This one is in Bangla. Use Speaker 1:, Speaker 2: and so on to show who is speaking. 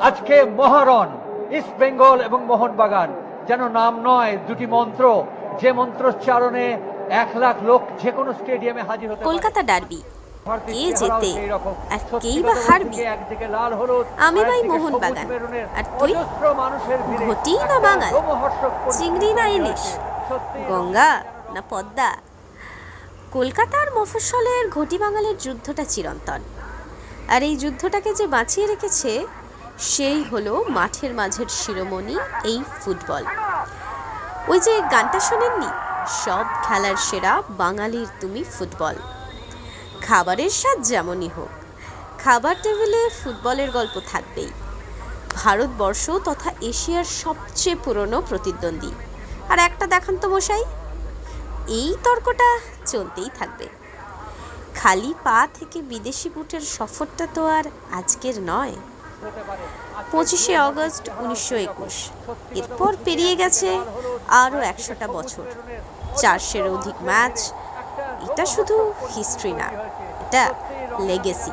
Speaker 1: আজকে মহারণ ইস্ট বেঙ্গল এবং মোহনবাগান যেন নাম নয় দুটি মন্ত্র যে মন্ত্রোচ্চারণে এক লাখ লোক যে কোনো স্টেডিয়ামে হাজির হতে
Speaker 2: কলকাতা ডার্বি কে জেতে? আর কেই বা হারবি? আমি ভাই।
Speaker 1: সবুজ মেরুনের
Speaker 2: আর তুই? ঘটি না বাঙাল? চিংড়ি না ইলিশ? গঙ্গা না পদ্মা কলকাতার মফস্বলের ঘটি বাঙালের যুদ্ধটা চিরন্তন আর এই যুদ্ধটাকে যে বাঁচিয়ে রেখেছে সেই হলো মাঠের মাঝের শিরোমণি এই ফুটবল। ওই যে গানটা শোনেননি? সব খেলার সেরা বাঙালির তুমি ফুটবল। খাবারের স্বাদ যেমনই হোক, খাবার টেবিলে ফুটবলের গল্প থাকবেই। ভারতবর্ষ তথা এশিয়ার সবচেয়ে পুরনো প্রতিদ্বন্দ্বী। আর একটা দেখান তো মশাই, এই তর্কটা চলতেই থাকবে। খালি পা থেকে বিদেশি বুটের সফরটা তো আর আজকের নয়। পঁচিশে অগস্ট উনিশশো একুশ। এরপর পেরিয়ে গেছে আরও একশোটা বছর। চারশের অধিক ম্যাচ। এটা শুধু হিস্ট্রি না। এটা লেগেসি